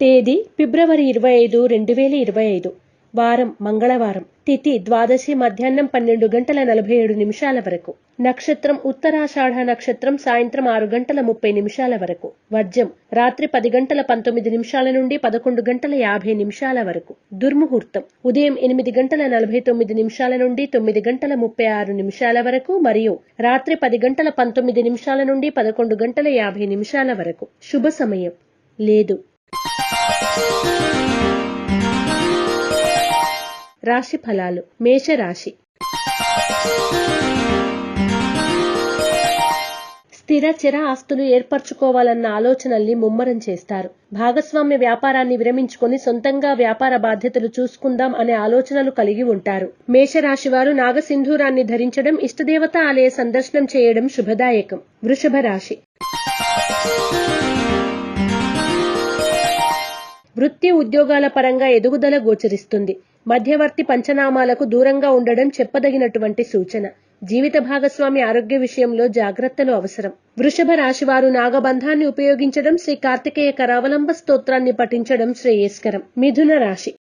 తేదీ ఫిబ్రవరి ఇరవై ఐదు రెండు వేల ఇరవై ఐదు. వారం మంగళవారం. తిథి ద్వాదశి మధ్యాహ్నం పన్నెండు గంటల నలభై ఏడు నిమిషాల వరకు. నక్షత్రం ఉత్తరాషాఢ నక్షత్రం సాయంత్రం ఆరు గంటల ముప్పై నిమిషాల వరకు. వర్జం రాత్రి పది గంటల పంతొమ్మిది నిమిషాల నుండి పదకొండు గంటల యాభై నిమిషాల వరకు. దుర్ముహూర్తం ఉదయం ఎనిమిది గంటల నలభై తొమ్మిది నిమిషాల నుండి తొమ్మిది గంటల ముప్పై ఆరు నిమిషాల వరకు మరియు రాత్రి పది గంటల పంతొమ్మిది నిమిషాల నుండి పదకొండు గంటల యాభై నిమిషాల వరకు. శుభ సమయం. లేదు. రాశి ఫలాలు మేషరాశి. స్థిర చిర ఆస్తులు ఏర్పరచుకోవాలన్న ఆలోచనల్ని ముమ్మరం చేస్తారు. భాగస్వామ్య వ్యాపారాన్ని విరమించుకొని సొంతంగా వ్యాపార బాధ్యతలు చూసుకుందాం అనే ఆలోచనలు కలిగి ఉంటారు. మేషరాశి వారు నాగసింధూరాన్ని ధరించడం ఇష్టదేవత ఆలయ సందర్శనం చేయడం శుభదాయకం. వృషభ రాశి వృత్తి ఉద్యోగాల పరంగా ఎదుగుదల గోచరిస్తుంది. మధ్యవర్తి పంచనామాలకు దూరంగా ఉండడం చెప్పదగినటువంటి సూచన. జీవిత భాగస్వామి ఆరోగ్య విషయంలో జాగ్రత్తలు అవసరం. వృషభ రాశివారు నాగబంధాన్ని ఉపయోగించడం శ్రీ కార్తికేయ కరావలంబ స్తోత్రాన్ని పఠించడం శ్రేయస్కరం. మిథున రాశి.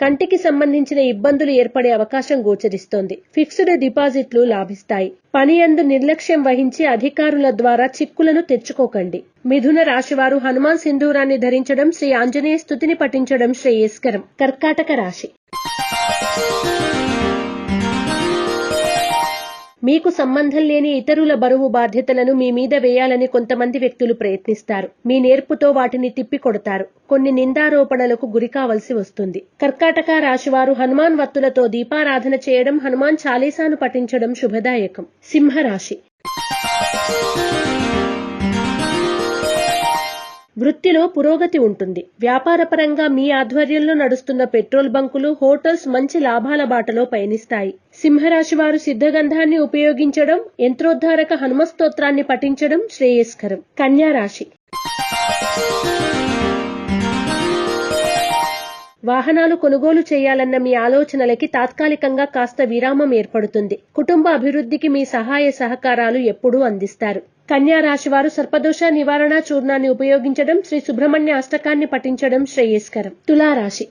కంటికి సంబంధించిన ఇబ్బందులు ఏర్పడే అవకాశం గోచరిస్తోంది. ఫిక్స్డ్ డిపాజిట్లు లాభిస్తాయి. పని అందు నిర్లక్ష్యం వహించి అధికారుల ద్వారా చిక్కులను తెచ్చుకోకండి. మిథున రాశివారు హనుమాన్ సింధూరాన్ని ధరించడం శ్రీ ఆంజనేయ స్థుతిని పఠించడం శ్రేయస్కరం. కర్కాటక రాశి. మీకు సంబంధం లేని ఇతరుల బరువు బాధ్యతలను మీ మీద వేయాలని కొంతమంది వ్యక్తులు ప్రయత్నిస్తారు. మీ నేర్పుతో వాటిని తిప్పికొడతారు. కొన్ని నిందారోపణలకు గురి కావలసి వస్తుంది. కర్కాటక రాశివారు హనుమాన్ వత్తులతో దీపారాధన చేయడం హనుమాన్ చాలీసాను పఠించడం శుభదాయకం. సింహరాశి వృత్తిలో పురోగతి ఉంటుంది. వ్యాపారపరంగా మీ ఆధ్వర్యంలో నడుస్తున్న పెట్రోల్ బంకులు హోటల్స్ మంచి లాభాల బాటలో పయనిస్తాయి. సింహరాశి వారు సిద్ధగంధాన్ని ఉపయోగించడం యంత్రోద్ధారక హనుమస్తోత్రాన్ని పఠించడం శ్రేయస్కరం. కన్యా రాశి. వాహనాలు కొనుగోలు చేయాలన్న మీ ఆలోచనలకి తాత్కాలికంగా కాస్త విరామం ఏర్పడుతుంది. కుటుంబ అభివృద్ధికి మీ సహాయ సహకారాలు ఎప్పుడూ అందిస్తారు. కన్యా రాశి వారు సర్పదోష నివారణ చూర్ణాన్ని ఉపయోగించడం శ్రీ సుబ్రహ్మణ్య అష్టకాన్ని పఠించడం శ్రేయస్కరం. తులారాశి.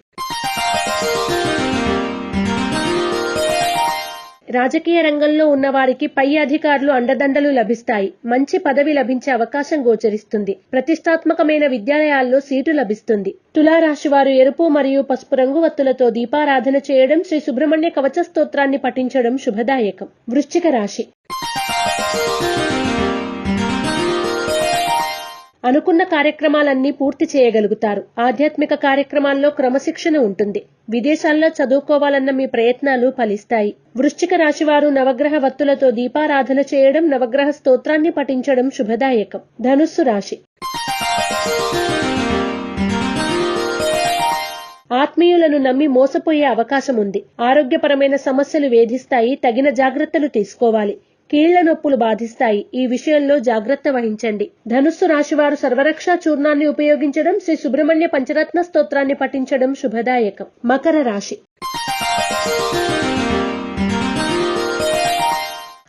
రాజకీయ రంగంలో ఉన్నవారికి పై అధికారులు అండదండలు లభిస్తాయి. మంచి పదవి లభించే అవకాశం గోచరిస్తుంది. ప్రతిష్టాత్మకమైన విద్యాలయాల్లో సీటు లభిస్తుంది. తులారాశి వారు ఎరుపు మరియు పసుపు రంగు వత్తులతో దీపారాధన చేయడం శ్రీ సుబ్రహ్మణ్య కవచ స్తోత్రాన్ని పఠించడం శుభదాయకం. వృశ్చిక రాశి. అనుకున్న కార్యక్రమాలన్నీ పూర్తి చేయగలుగుతారు. ఆధ్యాత్మిక కార్యక్రమాల్లో క్రమశిక్షణ ఉంటుంది. విదేశాల్లో చదువుకోవాలన్న మీ ప్రయత్నాలు ఫలిస్తాయి. వృశ్చిక రాశివారు నవగ్రహ వత్తులతో దీపారాధన చేయడం నవగ్రహ స్తోత్రాన్ని పఠించడం శుభదాయకం. ధనుస్సు రాశి. ఆత్మీయులను నమ్మి మోసపోయే అవకాశం ఉంది ఆరోగ్యపరమైన సమస్యలు వేధిస్తాయి. తగిన జాగ్రత్తలు తీసుకోవాలి. కీళ్ళ నొప్పులు బాధిస్తాయి. ఈ విషయంలో జాగ్రత్త వహించండి. ధనుస్సు రాశివారు సర్వరక్ష చూర్ణాన్ని ఉపయోగించడం శ్రీ సుబ్రహ్మణ్య పంచరత్న స్తోత్రాన్ని పఠించడం శుభదాయకం. మకర రాశి.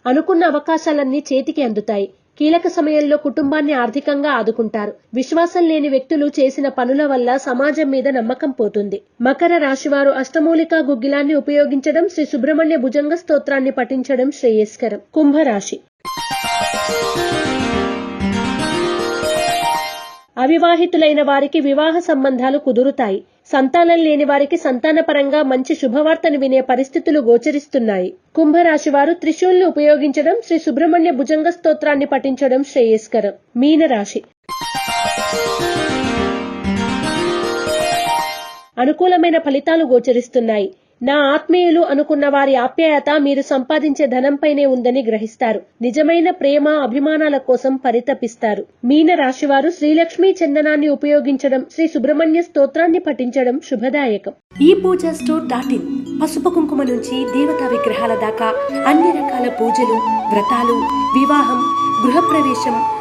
అనుకున్న అవకాశాలన్నీ చేతికి అందుతాయి. కీలక సమయంలో కుటుంబాన్ని ఆర్థికంగా ఆదుకుంటారు. విశ్వాసం లేని వ్యక్తులు చేసిన పనుల వల్ల సమాజం మీద నమ్మకం పోతుంది. మకర రాశివారు అష్టమూలికా గుగ్గిలాన్ని ఉపయోగించడం శ్రీ సుబ్రహ్మణ్య భుజంగ స్తోత్రాన్ని పఠించడం శ్రేయస్కరం. కుంభరాశి. అవివాహితులైన వారికి వివాహ సంబంధాలు కుదురుతాయి. సంతానం లేని వారికి సంతానపరంగా మంచి శుభవార్తను వినే పరిస్థితులు గోచరిస్తున్నాయి. కుంభరాశి వారు త్రిశూల్ని ఉపయోగించడం శ్రీ సుబ్రహ్మణ్య భుజంగ స్తోత్రాన్ని పఠించడం శ్రేయస్కరం. మీనరాశి. అనుకూలమైన ఫలితాలు గోచరిస్తున్నాయి. నా ఆత్మీయులు అనుకున్న వారి ఆప్యాయత మీరు సంపాదించే ధనంపైనే ఉందని గ్రహిస్తారు. నిజమైన ప్రేమ అభిమానాల కోసం పరితపిస్తారు. మీన రాశివారు శ్రీలక్ష్మీ చందనాన్ని ఉపయోగించడం శ్రీ సుబ్రహ్మణ్య స్తోత్రాన్ని పఠించడం శుభదాయకం. ఈ పూజ స్టోర్ డాట్ ఇన్ పసుపు కుంకుమ నుంచి దేవతా విగ్రహాల దాకా అన్ని రకాల పూజలు వ్రతాలు వివాహం గృహప్రవేశం